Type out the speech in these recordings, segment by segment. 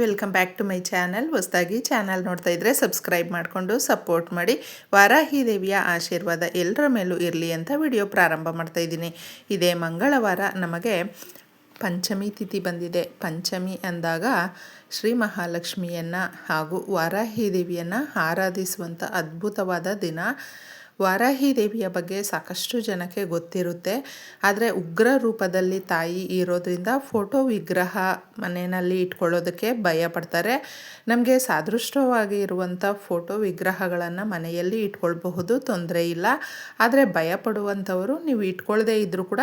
Welcome back to my channel. ಹೊಸದಾಗಿ channel ನೋಡ್ತಾ ಇದ್ದರೆ ಸಬ್ಸ್ಕ್ರೈಬ್ ಮಾಡಿಕೊಂಡು ಸಪೋರ್ಟ್ ಮಾಡಿ. ವಾರಾಹಿ ದೇವಿಯ ಆಶೀರ್ವಾದ ಎಲ್ಲರ ಮೇಲೂ ಇರಲಿ ಅಂತ ವಿಡಿಯೋ ಪ್ರಾರಂಭ ಮಾಡ್ತಾ ಇದ್ದೀನಿ. ಇದೇ ಮಂಗಳವಾರ ನಮಗೆ ಪಂಚಮಿ ತಿಥಿ ಬಂದಿದೆ. ಪಂಚಮಿ ಅಂದಾಗ ಶ್ರೀ ಮಹಾಲಕ್ಷ್ಮಿಯನ್ನು ಹಾಗೂ ವಾರಾಹಿ ದೇವಿಯನ್ನು ಆರಾಧಿಸುವಂಥ ಅದ್ಭುತವಾದ ದಿನ. ವಾರಾಹಿ ದೇವಿಯ ಬಗ್ಗೆ ಸಾಕಷ್ಟು ಜನಕ್ಕೆ ಗೊತ್ತಿರುತ್ತೆ. ಆದರೆ ಉಗ್ರ ರೂಪದಲ್ಲಿ ತಾಯಿ ಇರೋದ್ರಿಂದ ಫೋಟೋ ವಿಗ್ರಹ ಮನೆಯಲ್ಲಿ ಇಟ್ಕೊಳ್ಳೋದಕ್ಕೆ ಭಯ ಪಡ್ತಾರೆ. ನಮಗೆ ಸಾದೃಷ್ಟವಾಗಿ ಇರುವಂಥ ಫೋಟೋ ವಿಗ್ರಹಗಳನ್ನು ಮನೆಯಲ್ಲಿ ಇಟ್ಕೊಳ್ಬಹುದು, ತೊಂದರೆ ಇಲ್ಲ. ಆದರೆ ಭಯ ಪಡುವಂಥವರು ನೀವು ಇಟ್ಕೊಳ್ಳದೇ ಇದ್ದರೂ ಕೂಡ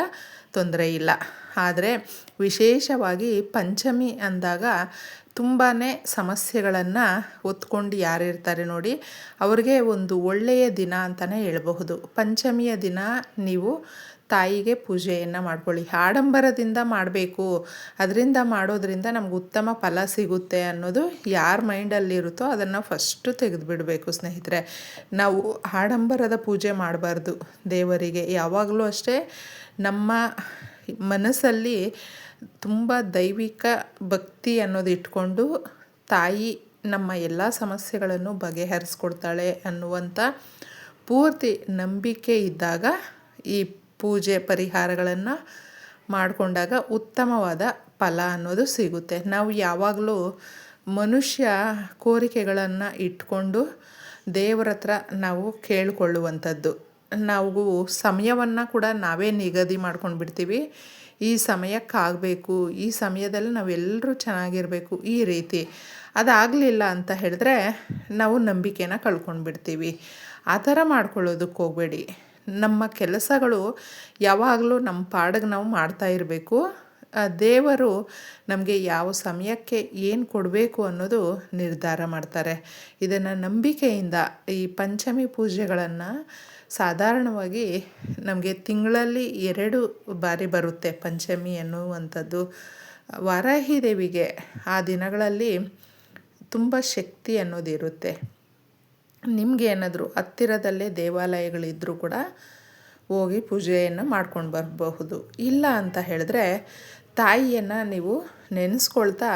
ತೊಂದರೆ ಇಲ್ಲ. ಆದರೆ ವಿಶೇಷವಾಗಿ ಪಂಚಮಿ ಅಂದಾಗ ತುಂಬಾ ಸಮಸ್ಯೆಗಳನ್ನು ಹೊತ್ಕೊಂಡು ಯಾರಿರ್ತಾರೆ ನೋಡಿ, ಅವ್ರಿಗೆ ಒಂದು ಒಳ್ಳೆಯ ದಿನ ಅಂತಲೇ ಹೇಳಬಹುದು. ಪಂಚಮಿಯ ದಿನ ನೀವು ತಾಯಿಗೆ ಪೂಜೆಯನ್ನು ಮಾಡ್ಕೊಳ್ಳಿ. ಆಡಂಬರದಿಂದ ಮಾಡಬೇಕು. ಅದರಿಂದ ಮಾಡೋದ್ರಿಂದ ನಮ್ಗೆ ಉತ್ತಮ ಫಲ ಸಿಗುತ್ತೆ ಅನ್ನೋದು ಯಾರ ಮೈಂಡಲ್ಲಿರುತ್ತೋ ಅದನ್ನು ಫಸ್ಟು ತೆಗೆದುಬಿಡಬೇಕು ಸ್ನೇಹಿತರೆ. ನಾವು ಆಡಂಬರದ ಪೂಜೆ ಮಾಡಬಾರ್ದು ದೇವರಿಗೆ. ಯಾವಾಗಲೂ ಅಷ್ಟೇ ನಮ್ಮ ಮನಸ್ಸಲ್ಲಿ ತುಂಬ ದೈವಿಕ ಭಕ್ತಿ ಅನ್ನೋದು ಇಟ್ಕೊಂಡು ತಾಯಿ ನಮ್ಮ ಎಲ್ಲ ಸಮಸ್ಯೆಗಳನ್ನು ಬಗೆಹರಿಸ್ಕೊಡ್ತಾಳೆ ಅನ್ನುವಂಥ ಪೂರ್ತಿ ನಂಬಿಕೆ ಇದ್ದಾಗ ಈ ಪೂಜೆ ಪರಿಹಾರಗಳನ್ನು ಮಾಡಿಕೊಂಡಾಗ ಉತ್ತಮವಾದ ಫಲ ಅನ್ನೋದು ಸಿಗುತ್ತೆ. ನಾವು ಯಾವಾಗಲೂ ಮನುಷ್ಯ ಕೋರಿಕೆಗಳನ್ನು ಇಟ್ಕೊಂಡು ದೇವರ ಹತ್ರ ನಾವು ಕೇಳಿಕೊಳ್ಳುವಂಥದ್ದು. ನಾವು ಸಮಯವನ್ನು ಕೂಡ ನಾವೇ ನಿಗದಿ ಮಾಡ್ಕೊಂಡು ಬಿಡ್ತೀವಿ ಈ ಸಮಯಕ್ಕಾಗಬೇಕು, ಈ ಸಮಯದಲ್ಲಿ ನಾವೆಲ್ಲರೂ ಚೆನ್ನಾಗಿರಬೇಕು, ಈ ರೀತಿ. ಅದಾಗಲಿಲ್ಲ ಅಂತ ಹೇಳಿದ್ರೆ ನಾವು ನಂಬಿಕೆನ ಕಳ್ಕೊಂಡ್ಬಿಡ್ತೀವಿ. ಆ ಥರ ಮಾಡ್ಕೊಳ್ಳೋದಕ್ಕೆ ಹೋಗಬೇಡಿ. ನಮ್ಮ ಕೆಲಸಗಳು ಯಾವಾಗಲೂ ನಮ್ಮ ಪಾಡಿಗೆ ನಾವು ಮಾಡ್ತಾ ಇರಬೇಕು. ದೇವರು ನಮಗೆ ಯಾವ ಸಮಯಕ್ಕೆ ಏನು ಕೊಡಬೇಕು ಅನ್ನೋದು ನಿರ್ಧಾರ ಮಾಡ್ತಾರೆ. ಇದನ್ನು ನಂಬಿಕೆಯಿಂದ ಈ ಪಂಚಮಿ ಪೂಜೆಗಳನ್ನು ಸಾಧಾರಣವಾಗಿ ನಮಗೆ ತಿಂಗಳಲ್ಲಿ ಎರಡು ಬಾರಿ ಬರುತ್ತೆ ಪಂಚಮಿ ಅನ್ನುವಂಥದ್ದು ವಾರಾಹಿ ದೇವಿಗೆ ಆ ದಿನಗಳಲ್ಲಿ ತುಂಬ ಶಕ್ತಿ ಅನ್ನೋದಿರುತ್ತೆ ನಿಮಗೆ ಏನಾದರೂ ಹತ್ತಿರದಲ್ಲೇ ದೇವಾಲಯಗಳಿದ್ದರೂ ಕೂಡ ಹೋಗಿ ಪೂಜೆಯನ್ನು ಮಾಡ್ಕೊಂಡು ಬರಬಹುದು. ಇಲ್ಲ ಅಂತ ಹೇಳಿದ್ರೆ ತಾಯಿಯನ್ನು ನೀವು ನೆನೆಸ್ಕೊಳ್ತಾ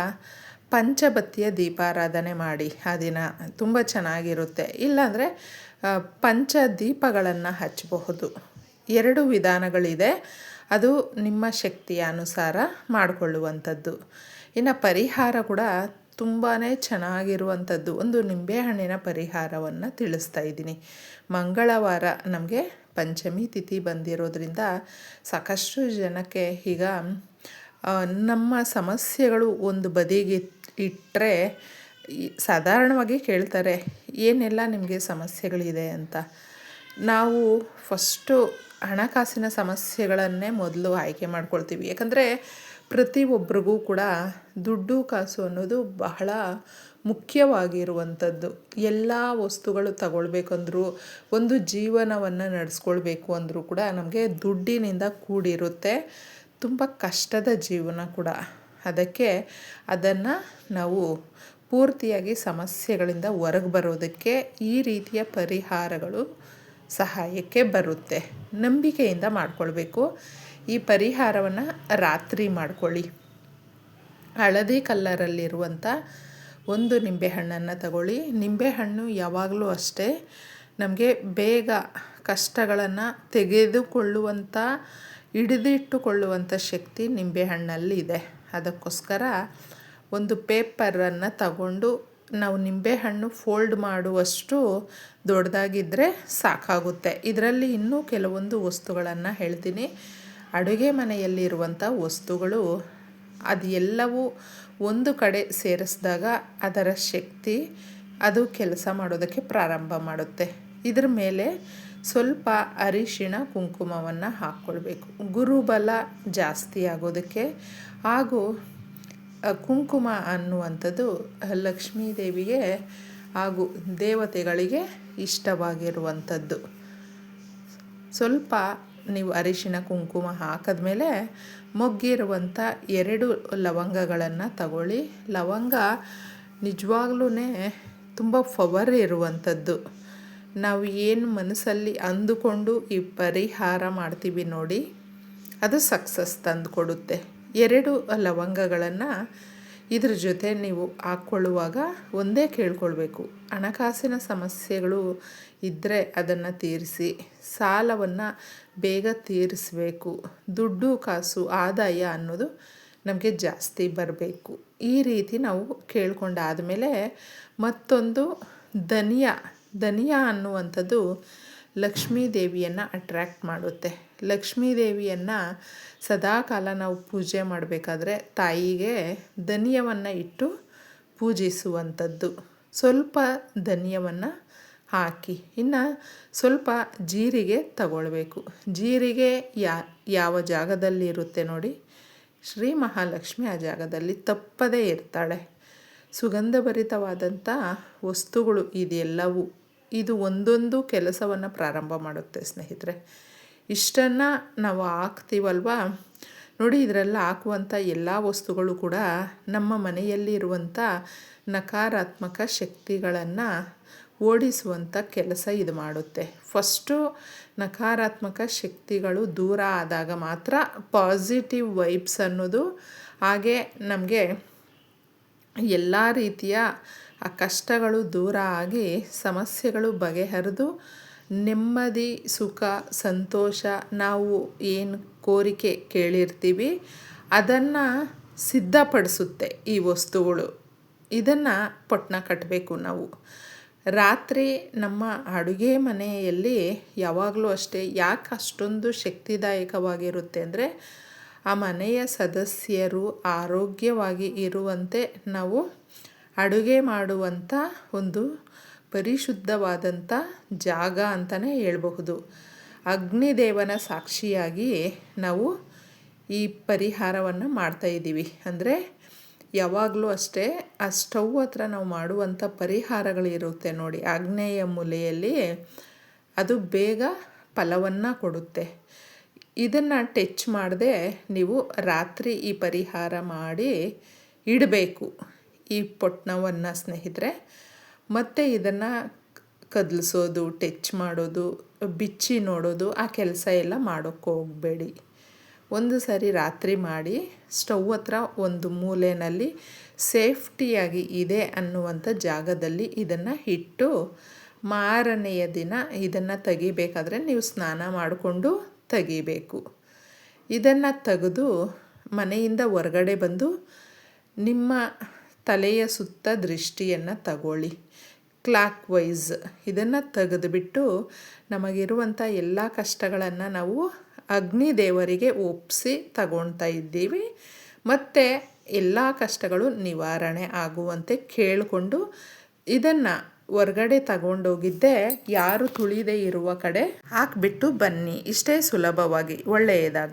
ಪಂಚಬತ್ತಿಯ ದೀಪಾರಾಧನೆ ಮಾಡಿ ಆ ದಿನ. ತುಂಬ ಚೆನ್ನಾಗಿರುತ್ತೆ. ಇಲ್ಲಾಂದರೆ ಪಂಚ ದೀಪಗಳನ್ನು ಹಚ್ಚಬಹುದು ಎರಡು ವಿಧಾನಗಳಿದೆ. ಅದು ನಿಮ್ಮ ಶಕ್ತಿಯ ಅನುಸಾರ ಮಾಡಿಕೊಳ್ಳುವಂಥದ್ದು. ಇನ್ನು ಪರಿಹಾರ ಕೂಡ ತುಂಬಾ ಚೆನ್ನಾಗಿರುವಂಥದ್ದು. ಒಂದು ನಿಂಬೆಹಣ್ಣಿನ ಪರಿಹಾರವನ್ನು ತಿಳಿಸ್ತಾ ಇದ್ದೀನಿ. ಮಂಗಳವಾರ ನಮಗೆ ಪಂಚಮಿ ತಿಥಿ ಬಂದಿರೋದ್ರಿಂದ ಸಾಕಷ್ಟು ಜನಕ್ಕೆ ಈಗ ನಮ್ಮ ಸಮಸ್ಯೆಗಳು ಒಂದು ಬದಿಗೆ ಇಟ್ಟರೆ ಸಾಧಾರಣವಾಗಿ ಕೇಳ್ತಾರೆ, ಏನೆಲ್ಲ ನಿಮಗೆ ಸಮಸ್ಯೆಗಳಿದೆ ಅಂತ. ನಾವು ಫಸ್ಟು ಹಣಕಾಸಿನ ಸಮಸ್ಯೆಗಳನ್ನೇ ಮೊದಲು ಆಯ್ಕೆ ಮಾಡ್ಕೊಳ್ತೀವಿ. ಯಾಕಂದರೆ ಪ್ರತಿಯೊಬ್ಬರಿಗೂ ಕೂಡ ದುಡ್ಡು ಕಾಸು ಅನ್ನೋದು ಬಹಳ ಮುಖ್ಯವಾಗಿರುವಂಥದ್ದು. ಎಲ್ಲ ವಸ್ತುಗಳು ತಗೊಳ್ಬೇಕಂದ್ರೂ, ಒಂದು ಜೀವನವನ್ನು ನಡೆಸ್ಕೊಳ್ಬೇಕು ಅಂದರೂ ಕೂಡ ನಮಗೆ ದುಡ್ಡಿನಿಂದ ಕೂಡಿರುತ್ತೆ. ತುಂಬ ಕಷ್ಟದ ಜೀವನ ಕೂಡ. ಅದಕ್ಕೆ ಅದನ್ನು ನಾವು ಪೂರ್ತಿಯಾಗಿ ಸಮಸ್ಯೆಗಳಿಂದ ಹೊರಗೆ ಬರೋದಕ್ಕೆ ಈ ರೀತಿಯ ಪರಿಹಾರಗಳು ಸಹಾಯಕ್ಕೆ ಬರುತ್ತೆ. ನಂಬಿಕೆಯಿಂದ ಮಾಡಿಕೊಳ್ಬೇಕು. ಈ ಪರಿಹಾರವನ್ನು ರಾತ್ರಿ ಮಾಡಿಕೊಳ್ಳಿ. ಹಳದಿ ಕಲ್ಲರಲ್ಲಿರುವಂಥ ಒಂದು ನಿಂಬೆಹಣ್ಣನ್ನು ತಗೊಳ್ಳಿ. ನಿಂಬೆಹಣ್ಣು ಯಾವಾಗಲೂ ಅಷ್ಟೇ ನಮಗೆ ಬೇಗ ಕಷ್ಟಗಳನ್ನು ತೆಗೆದುಕೊಳ್ಳುವಂಥ ಹಿಡಿದಿಟ್ಟುಕೊಳ್ಳುವಂಥ ಶಕ್ತಿ ನಿಂಬೆಹಣ್ಣಲ್ಲಿ ಇದೆ. ಅದಕ್ಕೋಸ್ಕರ ಒಂದು ಪೇಪರನ್ನು ತಗೊಂಡು ನಾವು ನಿಂಬೆಹಣ್ಣು ಫೋಲ್ಡ್ ಮಾಡುವಷ್ಟು ದೊಡ್ಡದಾಗಿದ್ದರೆ ಸಾಕಾಗುತ್ತೆ. ಇದರಲ್ಲಿ ಇನ್ನೂ ಕೆಲವೊಂದು ವಸ್ತುಗಳನ್ನು ಹೇಳ್ತೀನಿ. ಅಡುಗೆ ಮನೆಯಲ್ಲಿರುವಂಥ ವಸ್ತುಗಳು ಅದು ಎಲ್ಲವೂ ಒಂದು ಕಡೆ ಸೇರಿಸಿದಾಗ ಅದರ ಶಕ್ತಿ ಅದು ಕೆಲಸ ಮಾಡೋದಕ್ಕೆ ಪ್ರಾರಂಭ ಮಾಡುತ್ತೆ. ಇದ್ರ ಮೇಲೆ ಸ್ವಲ್ಪ ಅರಿಶಿಣ ಕುಂಕುಮವನ್ನು ಹಾಕ್ಕೊಳ್ಬೇಕು. ಗುರುಬಲ ಜಾಸ್ತಿ ಆಗೋದಕ್ಕೆ ಹಾಗೂ ಕುಂಕುಮ ಅನ್ನುವಂಥದ್ದು ಲಕ್ಷ್ಮೀ ದೇವಿಗೆ ಹಾಗೂ ದೇವತೆಗಳಿಗೆ ಇಷ್ಟವಾಗಿರುವಂಥದ್ದು. ಸ್ವಲ್ಪ ನೀವು ಅರಿಶಿನ ಕುಂಕುಮ ಹಾಕಿದ್ಮೇಲೆ ಮೊಗ್ಗಿರುವಂಥ ಎರಡು ಲವಂಗಗಳನ್ನು ತಗೊಳ್ಳಿ. ಲವಂಗ ನಿಜವಾಗ್ಲೂ ತುಂಬ ಫವರ್ ಇರುವಂಥದ್ದು. ನಾವು ಏನು ಮನಸ್ಸಲ್ಲಿ ಅಂದುಕೊಂಡು ಈ ಪರಿಹಾರ ಮಾಡ್ತೀವಿ ನೋಡಿ, ಅದು ಸಕ್ಸಸ್ ತಂದು ಕೊಡುತ್ತೆ ಎರಡು ಲವಂಗಗಳನ್ನು ಇದ್ರ ಜೊತೆ ನೀವು ಹಾಕ್ಕೊಳ್ಳುವಾಗ ಒಂದೇ ಕೇಳ್ಕೊಳ್ಬೇಕು. ಹಣಕಾಸಿನ ಸಮಸ್ಯೆಗಳು ಇದ್ದರೆ ಅದನ್ನು ತೀರಿಸಿ, ಸಾಲವನ್ನು ಬೇಗ ತೀರಿಸಬೇಕು. ದುಡ್ಡು, ಕಾಸು, ಆದಾಯ ಅನ್ನೋದು ನಮಗೆ ಜಾಸ್ತಿ ಬರಬೇಕು. ಈ ರೀತಿ ನಾವು ಕೇಳ್ಕೊಂಡಾದಮೇಲೆ ಮತ್ತೊಂದು ಧನಿಯಾ ಧನಿಯಾ ಅನ್ನುವಂಥದ್ದು ಲಕ್ಷ್ಮೀ ದೇವಿಯನ್ನು ಅಟ್ರ್ಯಾಕ್ಟ್ ಮಾಡುತ್ತೆ. ಲಕ್ಷ್ಮೀ ದೇವಿಯನ್ನು ಸದಾಕಾಲ ನಾವು ಪೂಜೆ ಮಾಡಬೇಕಾದ್ರೆ ತಾಯಿಗೆ ಧನಿಯವನ್ನು ಇಟ್ಟು ಪೂಜಿಸುವಂಥದ್ದು. ಸ್ವಲ್ಪ ಧನಿಯವನ್ನು ಹಾಕಿ, ಇನ್ನು ಸ್ವಲ್ಪ ಜೀರಿಗೆ ತಗೊಳ್ಬೇಕು. ಜೀರಿಗೆ ಯಾ, ಯಾವ ಜಾಗದಲ್ಲಿರುತ್ತೆ ನೋಡಿ, ಶ್ರೀ ಮಹಾಲಕ್ಷ್ಮಿ ಆ ಜಾಗದಲ್ಲಿ ತಪ್ಪದೇ ಇರ್ತಾಳೆ. ಸುಗಂಧಭರಿತವಾದಂಥ ವಸ್ತುಗಳು ಇದೆಲ್ಲವೂ. ಇದು ಒಂದೊಂದು ಕೆಲಸವನ್ನು ಪ್ರಾರಂಭ ಮಾಡುತ್ತೆ, ಸ್ನೇಹಿತರೆ. ಇಷ್ಟನ್ನು ನಾವು ಹಾಕ್ತೀವಲ್ವ? ನೋಡಿ, ಇದರಲ್ಲಿ ಹಾಕುವಂಥ ಎಲ್ಲ ವಸ್ತುಗಳು ಕೂಡ ನಮ್ಮ ಮನೆಯಲ್ಲಿ ಇರುವಂಥ ನಕಾರಾತ್ಮಕ ಶಕ್ತಿಗಳನ್ನು ಓಡಿಸುವಂಥ ಕೆಲಸ ಇದು ಮಾಡುತ್ತೆ. ಫಸ್ಟು ನಕಾರಾತ್ಮಕ ಶಕ್ತಿಗಳು ದೂರ ಆದಾಗ ಮಾತ್ರ ಪಾಸಿಟಿವ್ ವೈಬ್ಸ್ ಅನ್ನೋದು ಹಾಗೆ ನಮಗೆ ಎಲ್ಲ ರೀತಿಯ ಆ ಕಷ್ಟಗಳು ದೂರ ಆಗಿ ಸಮಸ್ಯೆಗಳು ಬಗೆಹರಿದು ನೆಮ್ಮದಿ, ಸುಖ, ಸಂತೋಷ ನಾವು ಏನು ಕೋರಿಕೆ ಕೇಳಿರ್ತೀವಿ, ಅದನ್ನು ಸಿದ್ಧಪಡಿಸುತ್ತೆ ಈ ವಸ್ತುಗಳು. ಇದನ್ನು ಪೊಟ್ಟಣ ಕಟ್ಟಬೇಕು ನಾವು. ರಾತ್ರಿ ನಮ್ಮ ಅಡುಗೆ ಮನೆಯಲ್ಲಿ ಯಾವಾಗಲೂ ಅಷ್ಟೇ ಯಾಕೆ ಅಷ್ಟೊಂದು ಶಕ್ತಿದಾಯಕವಾಗಿರುತ್ತೆ ಅಂದರೆ ಆ ಮನೆಯ ಸದಸ್ಯರು ಆರೋಗ್ಯವಾಗಿ ಇರುವಂತೆ ನಾವು ಅಡುಗೆ ಮಾಡುವಂಥ ಒಂದು ಪರಿಶುದ್ಧವಾದಂಥ ಜಾಗ ಅಂತಲೇ ಹೇಳಬಹುದು. ಅಗ್ನಿದೇವನ ಸಾಕ್ಷಿಯಾಗಿ ನಾವು ಈ ಪರಿಹಾರವನ್ನು ಮಾಡ್ತಾಯಿದ್ದೀವಿ ಅಂದರೆ ಯಾವಾಗಲೂ ಅಷ್ಟೇ ಆ ಸ್ಟವ್ ಹತ್ರ ನಾವು ಮಾಡುವಂಥ ಪರಿಹಾರಗಳಿರುತ್ತೆ ನೋಡಿ. ಆಗ್ನೇಯ ಮೂಲೆಯಲ್ಲಿ ಅದು ಬೇಗ ಫಲವನ್ನು ಕೊಡುತ್ತೆ. ಇದನ್ನು ಟಚ್ ಮಾಡದೆ ನೀವು ರಾತ್ರಿ ಈ ಪರಿಹಾರ ಮಾಡಿ ಇಡಬೇಕು. ಈ ಪೊಟ್ಣವನ್ನು ಸ್ನೇಹಿತರೆ, ಮತ್ತು ಇದನ್ನು ಕದಲಿಸೋದು, ಟಚ್ ಮಾಡೋದು, ಬಿಚ್ಚಿ ನೋಡೋದು, ಆ ಕೆಲಸ ಎಲ್ಲ ಮಾಡೋಕ್ಕೆ ಹೋಗಬೇಡಿ. ಒಂದು ಸಾರಿ ರಾತ್ರಿ ಮಾಡಿ, ಸ್ಟವ್ ಹತ್ರ ಒಂದು ಮೂಲೆಯಲ್ಲಿ ಸೇಫ್ಟಿಯಾಗಿ ಇದೆ ಅನ್ನುವಂಥ ಜಾಗದಲ್ಲಿ ಇದನ್ನು ಇಟ್ಟು, ಮಾರನೆಯ ದಿನ ಇದನ್ನು ತೆಗಿಬೇಕಾದ್ರೆ ನೀವು ಸ್ನಾನ ಮಾಡಿಕೊಂಡು ತೆಗಿಬೇಕು. ಇದನ್ನು ತೆಗೆದು ಮನೆಯಿಂದ ಹೊರಗಡೆ ಬಂದು ನಿಮ್ಮ ತಲೆಯ ಸುತ್ತ ದೃಷ್ಟಿಯನ್ನು ತಗೊಳ್ಳಿ. ಕ್ಲಾಕ್ ವೈಸ್ ಇದನ್ನು ತೆಗೆದುಬಿಟ್ಟು ನಮಗಿರುವಂಥ ಎಲ್ಲ ಕಷ್ಟಗಳನ್ನು ನಾವು ಅಗ್ನಿ ದೇವರಿಗೆ ಒಪ್ಪಿಸಿ ತಗೊಳ್ತಾ ಇದ್ದೀವಿ. ಮತ್ತು ಎಲ್ಲ ಕಷ್ಟಗಳು ನಿವಾರಣೆ ಆಗುವಂತೆ ಕೇಳಿಕೊಂಡು ಇದನ್ನು ಹೊರ್ಗಡೆ ತಗೊಂಡೋಗಿದ್ದೆ, ಯಾರು ತುಳಿದೇ ಇರುವ ಕಡೆ ಹಾಕ್ಬಿಟ್ಟು ಬನ್ನಿ. ಇಷ್ಟೇ ಸುಲಭವಾಗಿ, ಒಳ್ಳೆಯದಾಗಿ